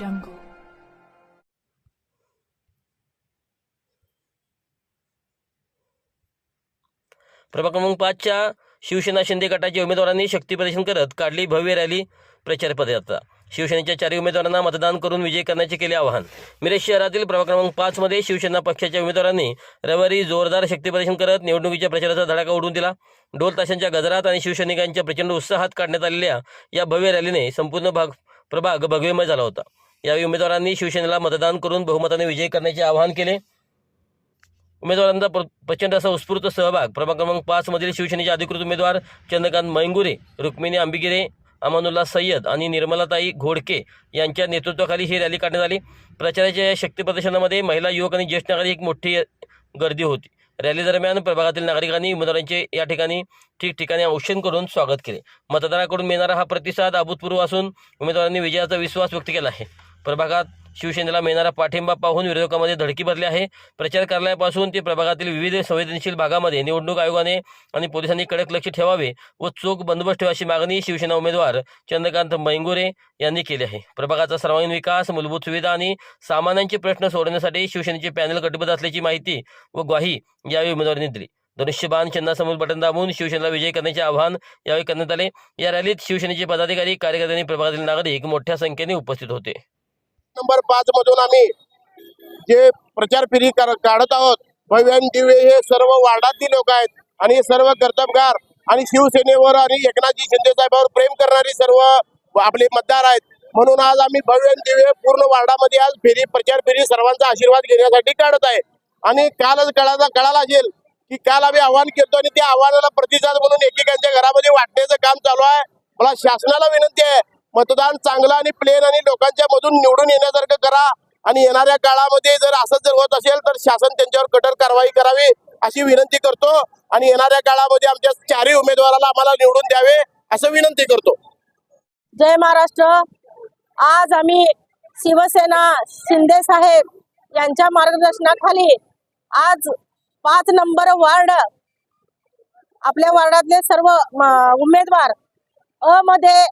jungle. प्रभाग क्रमांक पाचच्या शिवसेना शिंदे गटाच्या उमेदवारांनी शक्तीप्रदर्शन करत काढली भव्य रॅली प्रचार पदयात्रा. शिवसेनेच्या चारही उमेदवारांना मतदान करून विजय करण्याचे केले आवाहन. मिरज शहरातील प्रभाग क्रमांक पाचमध्ये शिवसेना पक्षाच्या उमेदवारांनी रविवारी जोरदार शक्ती प्रदर्शन करत निवडणुकीच्या प्रचाराचा धडाका उडून दिला. ढोल ताशांच्या गजरात आणि शिवसैनिकांच्या प्रचंड उत्साहात काढण्यात आलेल्या या भव्य रॅलीने संपूर्ण भाग प्रभाग भगवेमय झाला होता. यावेळी उमेदवारांनी शिवसेनेला मतदान करून बहुमताने विजय करण्याचे आवाहन केले. उमेदवारांचा प्रचंड असा उत्स्फूर्त सहभाग. प्रभाग क्रमांक पाचमधील शिवसेनेचे अधिकृत उमेदवार चंद्रकांत मैंगुरे रुक्मिणी आंबिगिरे अमानुल्ला सय्यद आणि निर्मलाताई घोडके यांच्या नेतृत्वाखाली ही रॅली काढण्यात आली. प्रचाराच्या या शक्ती प्रदर्शनामध्ये महिला युवक आणि ज्येष्ठ नागरिक एक मोठी गर्दी होती. रॅली दरम्यान प्रभागातील नागरिकांनी उमेदवारांचे या ठिकाणी ठिकठिकाणी औषध करून स्वागत केले. मतदाराकडून मिळणारा हा प्रतिसाद अभूतपूर्व असून उमेदवारांनी विजयाचा विश्वास व्यक्त केला आहे. प्रभागात शिवसेनेला मिळणारा पाठिंबा पाहून विरोधकांमध्ये धडकी भरली आहे. प्रचार कार्यालयापासून ते प्रभागातील विविध संवेदनशील भागामध्ये निवडणूक आयोगाने आणि पोलिसांनी कडक लक्ष ठेवावे व चोख बंदोबस्त ठेवा अशी मागणी शिवसेना उमेदवार चंद्रकांत मैंगोरे यांनी केली आहे. प्रभागाचा सर्वांगीण विकास मूलभूत सुविधा आणि सामान्यांचे प्रश्न सोडवण्यासाठी शिवसेनेचे पॅनल कटिबद्ध असल्याची माहिती व ग्वाही यावेळी उमेदवारांनी दिली. धनुष्यबाण चिन्हासमोर बटन दाबून शिवसेनेला विजय करण्याचे आवाहन यावेळी करण्यात आले. या रॅलीत शिवसेनेचे पदाधिकारी कार्यकर्त्यांनी आणि प्रभागातील नागरिक मोठ्या संख्येने उपस्थित होते. नंबर पाच मधून आम्ही जे प्रचार फेरी काढत आहोत भव्यान दिवे हे सर्व वार्डातील लोक आहेत आणि सर्व कर्तबगार आणि शिवसेनेवर आणि एकनाथजी शिंदे साहेबांवर प्रेम करणारी सर्व आपले मतदार आहेत. म्हणून आज आम्ही भव्यान दिवे पूर्ण वार्डामध्ये आज फेरी प्रचार फेरी सर्वांचा आशीर्वाद घेण्यासाठी काढत आहे. आणि कालच कळाला कळाला असेल की काल आम्ही आव्हान केलं आणि त्या आव्हानाला प्रतिसाद म्हणून एकेकांच्या घरामध्ये वाटण्याचं काम चालू आहे. मला शासनाला विनंती आहे मतदान चांगलं आणि प्लेन आणि लोकांच्या मधून निवडून येण्यासारखं करा. आणि येणाऱ्या काळामध्ये जर असं जर होत असेल तर शासन त्यांच्यावर कठोर कारवाई करावी अशी विनंती करतो. आणि येणाऱ्या काळामध्ये आमच्या चारही उमेदवाराला आम्हाला निवडून द्यावे असं विनंती करतो. जय महाराष्ट्र. आज आम्ही शिवसेना शिंदे साहेब यांच्या मार्गदर्शनाखाली आज पाच नंबर वार्ड आपल्या वार्डातले सर्व उमेदवार अ मध्ये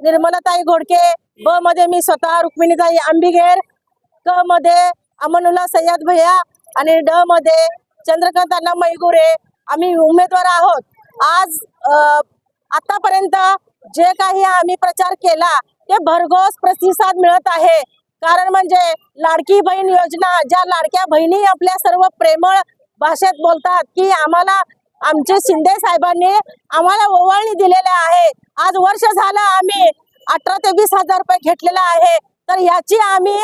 निर्मलाताई घोडके ब मध्ये मी स्वतः रुक्मिणीताई आंबिगेर क मध्ये अमनुल्ला सय्यद भैया आणि ड मध्ये चंद्रकांत अण्णा मैगुरे. आम्ही उमेदवार आहोत. आज आतापर्यंत जे काही आम्ही प्रचार केला ते भरघोस प्रतिसाद मिळत आहे. कारण म्हणजे लाडकी बहीण योजना ज्या लाडक्या बहिणी आपल्या सर्व प्रेमळ भाषेत बोलतात की आम्हाला आमचे शिंदे साहेबांनी आम्हाला ओवाळणी दिलेल्या आहे. आज वर्ष झालं आम्ही अठरा ते वीस हजार रुपये घेतलेला आहे. तर याची आम्ही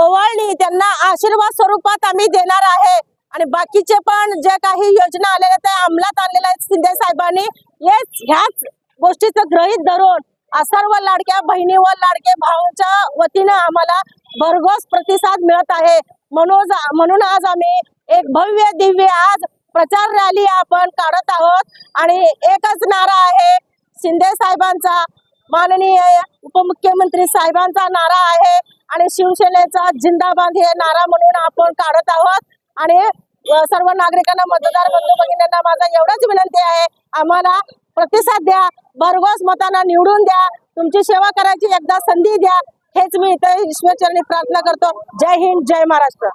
ओवाळणी त्यांना आशीर्वाद स्वरूपात आम्ही देणार आहे. आणि बाकीचे पण जे काही योजना आलेल्या त्या अंमलात आणलेल्या आहेत शिंदे साहेबांनी. हेच ह्याच गोष्टीचं ग्रहित धरून आ सर्व लाडक्या बहिणी व लाडके भाऊंच्या वतीनं आम्हाला भरघोस प्रतिसाद मिळत आहे. म्हणून म्हणून आज आम्ही एक भव्य दिव्य आज प्रचार रॅली आपण काढत आहोत. आणि एकच नारा आहे शिंदे साहेबांचा माननीय उपमुख्यमंत्री साहेबांचा नारा आहे आणि शिवसेनेचा जिंदाबाद हे नारा म्हणून आपण काढत आहोत. आणि सर्व नागरिकांना मतदार बंधू भगिनींना माझा एवढंच विनंती आहे. आम्हाला प्रतिसाद द्या भरघोस मतांना निवडून द्या तुमची सेवा करायची एकदा संधी द्या. हेच मी इथे ईश्वरचरणी प्रार्थना करतो. जय हिंद जय महाराष्ट्र.